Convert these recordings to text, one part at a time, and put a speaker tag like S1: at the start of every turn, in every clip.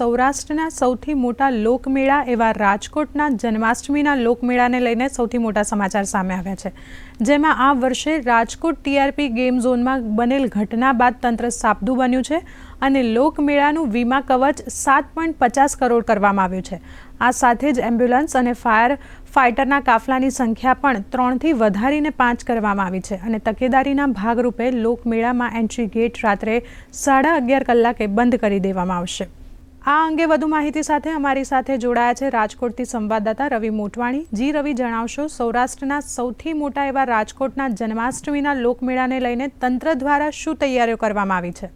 S1: સૌરાષ્ટ્રના સૌથી મોટા લોકમેળા એવા રાજકોટના જન્માષ્ટમીના લોકમેળાને લઈને સૌથી મોટા સમાચાર સામે આવ્યા છે. જેમાં આ વર્ષે રાજકોટ ટીઆરપી ગેમ ઝોનમાં બનેલ ઘટના બાદ તંત્ર સાબદું બન્યું છે અને લોકમેળાનું વીમા કવચ સાત પોઈન્ટ પચાસ કરોડ કરવામાં આવ્યું છે. આ સાથે જ એમ્બ્યુલન્સ અને ફાયર ફાઇટરના કાફલાની સંખ્યા પણ ત્રણથી વધારીને પાંચ કરવામાં આવી છે અને તકેદારીના ભાગરૂપે લોકમેળામાં એન્ટ્રી ગેટ રાત્રે સાડા અગિયાર કલાકે બંધ કરી દેવામાં આવશે. આ અંગે વધુ માહિતી સાથે અમારી સાથે જોડાયા છે રાજકોટથી સંવાદદાતા રવિ મોટવાણી. જી રવિ, જણાવશો, સૌરાષ્ટ્રના સૌથી મોટા એવા રાજકોટના જન્માષ્ટમીના લોકમેળાને લઈને તંત્ર દ્વારા શું તૈયારીઓ કરવામાં આવી છે?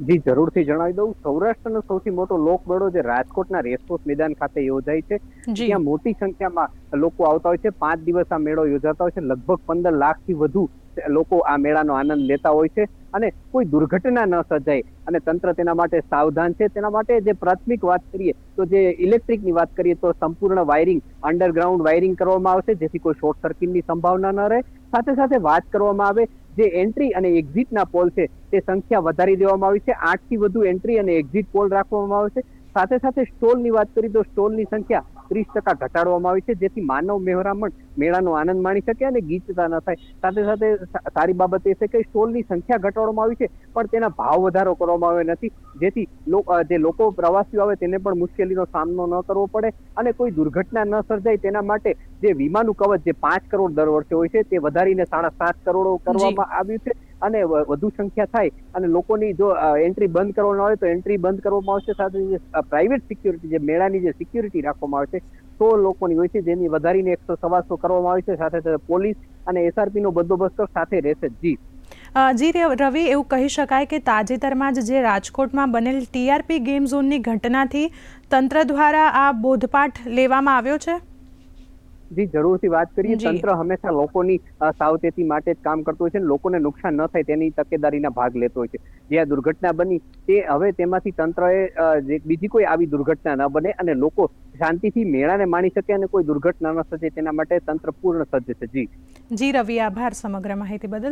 S2: જી જરૂરથી જણાવી દઉં. સૌરાષ્ટ્રનો સૌથી મોટો લોકમેળો જે રાજકોટના રેસકોર્સ મેદાન ખાતે યોજાય છે. ત્યાં મોટી સંખ્યામાં લોકો આવતા હોય છે. પાંચ દિવસ આ મેળો યોજાતા હોય છે. લગભગ પંદર લાખથી વધુ લોકો આ મેળાનો આનંદ લેતા હોય છે. અને કોઈ દુર્ઘટના ન સર્જાય. અને તંત્ર તેના માટે સાવધાન છે. તેના માટે જે પ્રાથમિક વાત કરીએ તો જે ઇલેક્ટ્રિકની વાત કરીએ તો સંપૂર્ણ વાયરિંગ અંડરગ્રાઉન્ડ વાયરિંગ કરવામાં આવશે. જેથી કોઈ શોર્ટ સર્કિટની સંભાવના ન રહે. સાથે સાથે વાત કરવામાં આવે જે એન્ટ્રી અને એક્ઝિટના પોલ છે, તે સંખ્યા વધારી દેવામાં આવી છે. આઠથી વધુ એન્ટ્રી અને એક્ઝિટ પોલ રાખવામાં આવે છે. સાથે સાથે સ્ટોલની વાત કરીએ તો સ્ટોલની સંખ્યા ત્રીસ ટકા ઘટાડવામાં આવી છે જેથી માનવ મહેરામણ મેળાનો આનંદ માણી શકે અને ગીચતા ન થાય. સાથે સાથે સારી બાબત એ છે કે સ્ટોલની સંખ્યા ઘટાડવામાં આવી છે પણ તેના ભાવ વધારો કરવામાં આવ્યો નથી. જેથી જે લોકો પ્રવાસીઓ આવે તેને પણ મુશ્કેલીનો સામનો ન કરવો પડે અને કોઈ દુર્ઘટના ન સર્જાય તેના માટે જે વીમાનું કવચ જે પાંચ કરોડ દર વર્ષે હોય છે તે વધારીને સાડા સાત કરોડો કરવામાં આવ્યું છે. અને વધુ સંખ્યા થાય અને લોકોની જો એન્ટ્રી બંધ કરવામાં આવે તો એન્ટ્રી બંધ કરવામાં આવશે. સાથે જે પ્રાઇવેટ સિક્યુરિટી જે મેળાની જે સિક્યુરિટી રાખવામાં આવે છે સો લોકોની હોય છે જેની વધારીને એકસો સવાસો કરવામાં આવે છે. સાથે સાથે પોલીસ અને એસઆરપી નો બંદોબસ્ત સાથે રહેશે જી.
S1: જી. રવિ, એવું કહી શકાય કે તાજેતરમાં જ જે રાજકોટમાં બનેલ ટીઆરપી ગેમ ઝોનની ઘટનાથી તંત્ર દ્વારા આ બોધપાઠ લેવામાં આવ્યો છે?
S2: જી જરૂરથી વાત કરીએ.
S1: જી.
S2: તંત્ર હંમેશા લોકોની અ, સાવચેતી માટે જ કામ કરતું હોય છે અને લોકોને નુકસાન ન થાય તેની તકેદારીના ભાગ લેતો હોય છે. જે આ દુર્ઘટના બની તે હવે તેમાંથી તંત્રએ અ, જે બીજી કોઈ આવી દુર્ઘટના ન બને અને લોકો શાંતિથી મેળાને માણી શકે અને કોઈ દુર્ઘટના ન સર્જે તેના માટે તંત્ર પૂર્ણ સજ્જ છે. જી.
S1: જી રવિ આભાર સમગ્ર માહિતી બદલ.